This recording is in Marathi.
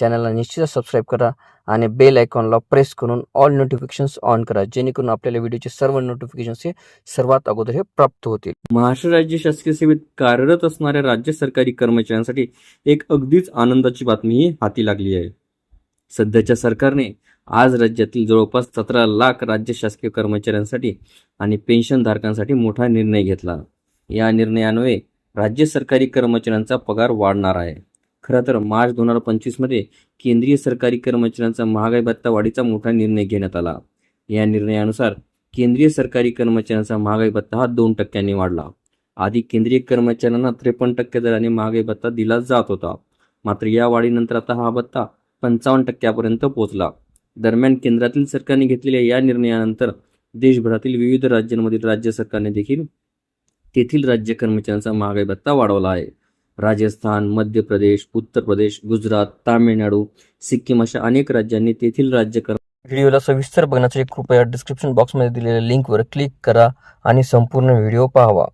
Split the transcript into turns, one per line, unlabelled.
चॅनलला निश्चितच सबस्क्राईब करा आणि बेल आयकॉनला प्रेस करून ऑल नोटिफिकेशन्स ऑन करा जेणेकरून आपल्याला व्हिडिओचे सर्व नोटिफिकेशन्स हे सर्वात अगोदर हे प्राप्त होतील.
महाराष्ट्र राज्य शासकीय सेवेत कार्यरत असणाऱ्या राज्य सरकारी कर्मचाऱ्यांसाठी एक अगदीच आनंदाची बातमी ही हाती लागली आहे. सध्याच्या सरकारने आज राज्यातील जवळपास सतरा लाख राज्य शासकीय कर्मचाऱ्यांसाठी आणि पेन्शनधारकांसाठी मोठा निर्णय घेतला. या निर्णयान्वये राज्य सरकारी कर्मचाऱ्यांचा पगार वाढणार आहे. खरं तर मार्च दोन हजार पंचवीसमध्ये केंद्रीय सरकारी कर्मचाऱ्यांचा महागाई भत्ता वाढीचा मोठा निर्णय घेण्यात आला. या निर्णयानुसार केंद्रीय सरकारी कर्मचाऱ्यांचा महागाई भत्ता हा दोन टक्क्यांनी वाढला. आधी केंद्रीय कर्मचाऱ्यांना त्रेपन्न टक्के दराने महागाई भत्ता दिला जात होता. मात्र या वाढीनंतर आता हा भत्ता पंचावन्न टक्क्यापर्यंत पोहोचला. दरम्यान केंद्रातील सरकारने घेतलेल्या या निर्णयानंतर देशभरातील विविध राज्यांमधील राज्य सरकारने देखील तेथील राज्य कर्मचाऱ्यांचा महागाई भत्ता वाढवला आहे. राजस्थान मध्य प्रदेश उत्तर प्रदेश गुजरात तामिळनाडू सिक्कीम अशा अनेक राज्यांनी तेथील राज्य
व्हिडिओला सविस्तर बघण्यासाठी कृपया डिस्क्रिप्शन बॉक्समध्ये दिलेल्या लिंकवर क्लिक करा आणि संपूर्ण व्हिडिओ पाहावा.